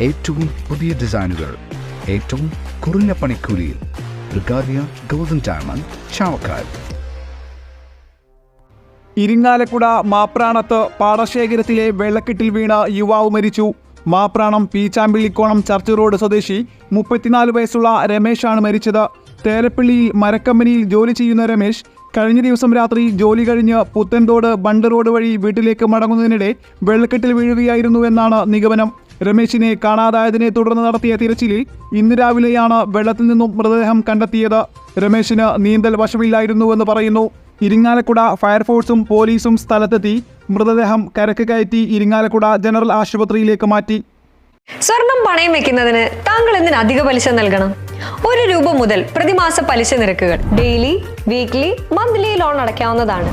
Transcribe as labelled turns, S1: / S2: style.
S1: ഏറ്റവും പുതിയ ഡിസൈനുകൾ ഏറ്റവും കുറഞ്ഞ പണിക്കൂലിയിൽ. ബ്രിഗാദിയ ഗോൾഡൻ ഡയമണ്ട് ചാവക്കാട്.
S2: ഇരിങ്ങാലക്കുട മാപ്രാണത്ത് പാടശേഖരത്തിലെ വെള്ളക്കെട്ടിൽ വീണ യുവാവ് മരിച്ചു. മാപ്രാണം പീച്ചാമ്പിള്ളിക്കോണം ചർച്ച് റോഡ് സ്വദേശി മുപ്പത്തിനാല് വയസ്സുള്ള രമേശാണ് മരിച്ചത്. തേലപ്പള്ളിയിൽ മരക്കമ്പനിയിൽ ജോലി ചെയ്യുന്ന രമേശ് കഴിഞ്ഞ ദിവസം രാത്രി ജോലി കഴിഞ്ഞ് പുത്തൻതോട് ബണ്ട് റോഡ് വഴി വീട്ടിലേക്ക് മടങ്ങുന്നതിനിടെ വെള്ളക്കെട്ടിൽ വീഴുകയായിരുന്നുവെന്നാണ് നിഗമനം. രമേശിനെ കാണാതായതിനെ തുടർന്ന് നടത്തിയ തിരച്ചിലിൽ ഇന്ന് രാവിലെയാണ് വെള്ളത്തിൽ നിന്നും മൃതദേഹം കണ്ടെത്തിയത്. രമേശിന് നീന്തൽ വശമില്ലായിരുന്നുവെന്ന് പറയുന്നു. ഇരിങ്ങാലക്കുട ഫയർഫോഴ്സും പോലീസും സ്ഥലത്തെത്തി മൃതദേഹം കരക്ക് കയറ്റി ഇരിങ്ങാലക്കുട ജനറൽ ആശുപത്രിയിലേക്ക് മാറ്റി.
S3: സ്വർണം പണയം വെക്കുന്നതിന് താങ്കൾ എന്തിന് അധിക പലിശ നൽകണം? ഒരു രൂപ മുതൽ പ്രതിമാസ പലിശ നിരക്കുകൾ ഡെയിലി വീക്ക്ലി മന്ത്ലി ലോൺ അടയ്ക്കാവുന്നതാണ്.